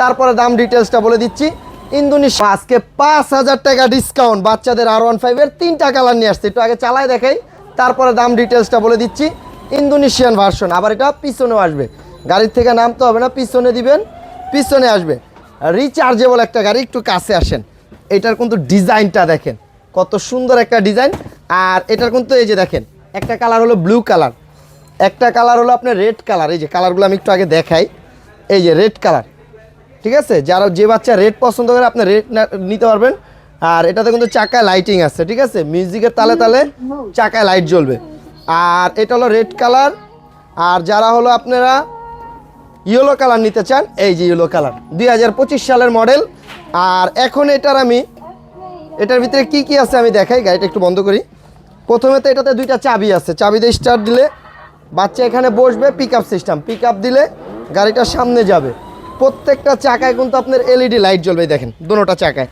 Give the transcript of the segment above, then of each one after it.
তারপরে দাম ডিটেলসটা বলে দিচ্ছি। ইন্দোনেশিয়া, আজকে পাঁচ হাজার টাকা ডিসকাউন্ট বাচ্চাদের আর ওয়ান ফাইভের তিনটা কালার নিয়ে আসছে। একটু আগে চালাই দেখাই, তারপরে দাম ডিটেলসটা বলে দিচ্ছি। ইন্দোনেশিয়ান ভার্সন আবার এটা পিছনেও আসবে। গাড়ির থেকে নামতে হবে না, পিছনে দিবেন, পিছনে আসবে। রিচার্জেবল একটা গাড়ি, একটু কাছে আসেন। এটার কিন্তু ডিজাইনটা দেখেন, কত সুন্দর একটা ডিজাইন। আর এটার কিন্তু এই যে দেখেন, একটা কালার হলো ব্লু কালার একটা কালার হলো আপনার রেড কালার এই যে কালারগুলো আমি একটু আগে দেখাই, এই যে রেড কালার ঠিক আছে? যারা যে বাচ্চা রেড পছন্দ করে, আপনি রেড নিতে পারবেন। আর এটাতে কিন্তু চাকায় লাইটিং আছে, ঠিক আছে? মিউজিকের তালে তালে চাকায় লাইট জ্বলবে। আর এটা হলো রেড কালার আর যারা হলো আপনারা ইয়েলো কালার নিতে চান, এই যে ইয়েলো কালার দুই হাজার পঁচিশ সালের মডেল আর এখন এটার আমি এটার ভিতরে কি কি আছে আমি দেখাই, গাড়িটা একটু বন্ধ করি। প্রথমে তো এটাতে দুইটা চাবি আছে। চাবি দিয়ে স্টার্ট দিলে বাচ্চা এখানে বসবে পিক সিস্টেম পিক দিলে গাড়িটা সামনে যাবে। প্রত্যেকটা চাকায় কিন্তু আপনার এলইডি লাইট জ্বলবে এই দেখেন দুটোটা চাকায়।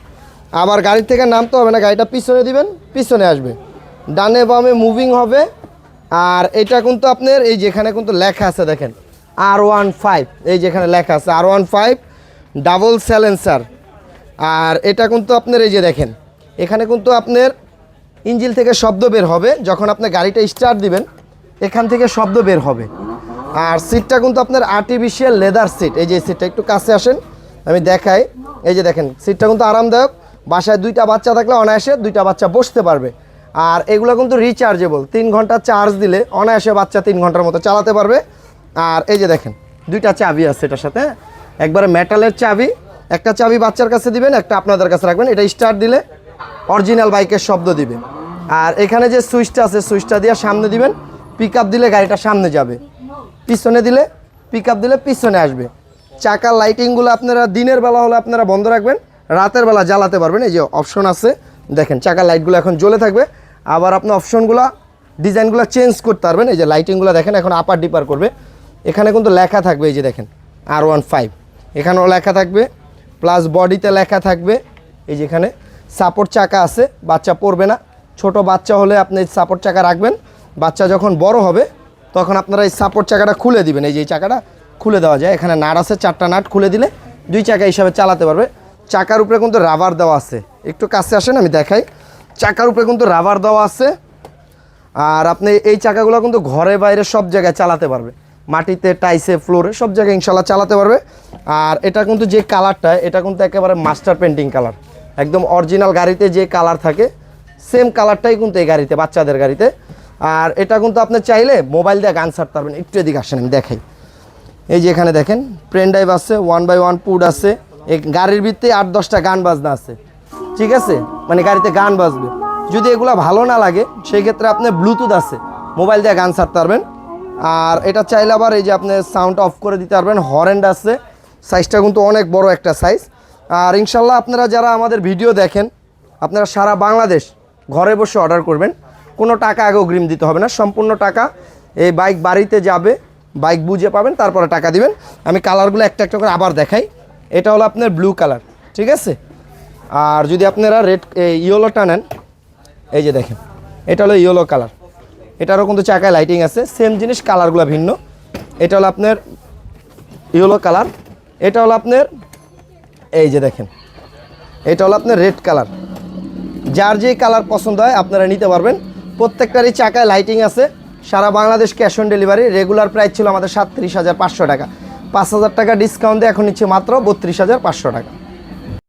আবার গাড়ির থেকে নামতে হবে না, গাড়িটা পিছনে দিবেন, পিছনে আসবে। ডানে বামে মুভিং হবে, আর এটা কিন্তু আপনার এই যেখানে কিন্তু লেখা আছে, দেখেন আর ওয়ান ফাইভ এই যেখানে লেখা আছে R one five double silencer আর এটা কিন্তু আপনার এই যে দেখেন, এখানে কিন্তু আপনার ইঞ্জিল থেকে শব্দ বের হবে, যখন আপনি গাড়িটা স্টার্ট দিবেন, এখান থেকে শব্দ বের হবে। আর সিটটা কিন্তু আপনার আর্টিফিশিয়াল লেদার সিট এই যে সিটটা একটু কাছে আসেন, আমি দেখাই। এই যে দেখেন সিটটা কিন্তু আরামদায়ক। বাসায় দুইটা বাচ্চা থাকলে অনায়াসে দুইটা বাচ্চা বসতে পারবে। আর এগুলো কিন্তু রিচার্জেবল তিন ঘণ্টা চার্জ দিলে অনায়াসে বাচ্চা তিন ঘণ্টার মতো চালাতে পারবে। আর এই যে দেখেন, দুইটা চাবি আছে এটার সাথে? একবারে মেটালের চাবি। একটা চাবি বাচ্চার কাছে দিবেন, একটা আপনাদের কাছে রাখবেন। এটা স্টার্ট দিলে অরিজিনাল বাইকের শব্দ দিবে। আর এখানে যে সুইচটা আছে সুইচটা দিয়ে সামনে দিবেন। পিক দিলে গাড়িটা সামনে যাবে। পিছনে দিলে পিক দিলে পিছনে আসবে। চাকার লাইটিংগুলো আপনারা দিনের বেলা হলে আপনারা বন্ধ রাখবেন, রাতের বেলা জ্বালাতে পারবেন। এই যে অপশন আছে, দেখেন চাকার লাইটগুলো এখন জ্বলে থাকবে। আবার আপনি অপশনগুলো ডিজাইনগুলো চেঞ্জ করতে পারবেন। এই যে লাইটিংগুলো দেখেন, এখন আপার ডিপার করবে। এখানে কিন্তু লেখা থাকবে, এই যে দেখেন আর ওয়ান ফাইভ এখানেও লেখা থাকবে প্লাস বডিতে লেখা থাকবে। এই যেখানে সাপোর্ট চাকা আছে, বাচ্চা পড়বে না। ছোট বাচ্চা হলে আপনি সাপোর্ট চাকা রাখবেন। বাচ্চা যখন বড় হবে তখন আপনারা এই সাপোর্ট চাকাটা খুলে দিবেন। এই যে চাকাটা খুলে দেওয়া যায়। এখানে নাট আছে, চারটা নাট খুলে দিলে দুই চাকা হিসাবে চালাতে পারবে। চাকার উপরে কিন্তু রাবার দেওয়া আছে। একটু কাছে আসেন, আমি দেখাই। চাকার উপরে কিন্তু রাবার দেওয়া আছে। আর আপনি এই চাকাগুলো কিন্তু ঘরে বাইরে সব জায়গায় চালাতে পারবে। মাটিতে টাইসে ফ্লোরে সব জায়গায় ইনশাল্লাহ চালাতে পারবে। আর এটা কিন্তু যে কালারটা এটা কিন্তু একেবারে মাস্টার পেন্টিং কালার একদম অরিজিনাল গাড়িতে যে কালার থাকে সেম কালারটাই কিন্তু এই গাড়িতে, বাচ্চাদের গাড়িতে। আর এটা কিন্তু আপনি চাইলে মোবাইল দিয়ে গান ছাড়তে পারবেন। একটু এদিকে আসেন, আমি দেখাই। এই যে এখানে দেখেন প্রেন ড্রাইভ আছে ওয়ান বাই ওয়ান পুড আছে। এই গাড়ির ভিতরে আট দশটা গান বাজনা আছে। ঠিক আছে? মানে গাড়িতে গান বাজবে। যদি এগুলো ভালো না লাগে সেই ক্ষেত্রে আপনার ব্লুটুথ আছে। মোবাইল দিয়ে গান ছাড়তে পারবেন। আর এটা চাইলে আবার এই যে আপনি সাউন্ড অফ করে দিতে পারবেন। হরেন্ড আছে। সাইজটা কিন্তু অনেক বড় একটা সাইজ আর ইনশাল্লাহ আপনারা যারা আমাদের ভিডিও দেখেন, আপনারা সারা বাংলাদেশ ঘরে বসে অর্ডার করবেন। কোনো টাকা আগে অগ্রিম দিতে হবে না, সম্পূর্ণ টাকা এই বাইক বাড়িতে যাবে, বাইক বুঝে পাবেন, তারপরে টাকা দিবেন। আমি কালারগুলো একটা একটা করে আবার দেখাই। এটা হলো আপনার ব্লু কালার, ঠিক আছে? আর যদি আপনারা রেড ইয়েলোটা নেন, এই যে দেখেন, এটা হলো ইয়েলো কালার। এটারও কিন্তু চাকায় লাইটিং আছে, সেম জিনিস, কালারগুলো ভিন্ন। এটা হলো আপনার ইয়েলো কালার, এটা হলো আপনার, এই যে দেখেন, এটা হলো আপনার রেড কালার। যার যে কালার পছন্দ হয় আপনারা নিতে পারবেন। প্রত্যেকটারই চাকায় লাইটিং আছে। সারা Bangladesh cash on delivery regular price ছিল আমাদের সাতত্রিশ হাজার পাঁচশো টাকা। পাঁচ হাজার টাকা ডিসকাউন্টে এখন নিচ্ছে মাত্র বত্রিশ হাজার পাঁচশো টাকা।